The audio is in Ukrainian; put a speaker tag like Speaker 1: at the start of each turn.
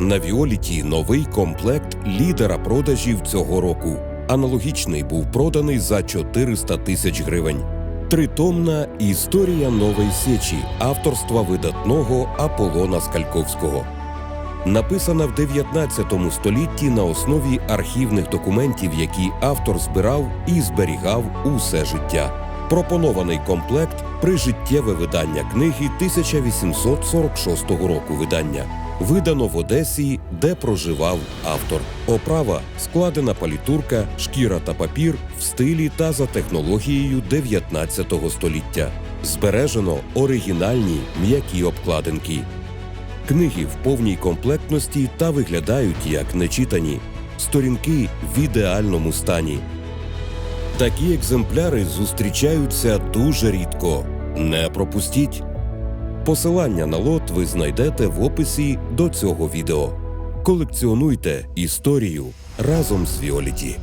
Speaker 1: На Віоліті новий комплект лідера продажів цього року. Аналогічний був проданий за 400 тисяч гривень. Тритомна історія нової сечі авторства видатного Аполлона Скальковського. Написана в 19 столітті на основі архівних документів, які автор збирав і зберігав усе життя. Пропонований комплект прижиттєве видання книги 1846 року видання. Видано в Одесі, де проживав автор. Оправа складена палітурка, шкіра та папір в стилі та за технологією 19 століття. Збережено оригінальні м'які обкладинки. Книги в повній комплектності та виглядають як нечитані. Сторінки в ідеальному стані. Такі екземпляри зустрічаються дуже рідко. Не пропустіть. Посилання на лот ви знайдете в описі до цього відео. Колекціонуйте історію разом з Віоліті.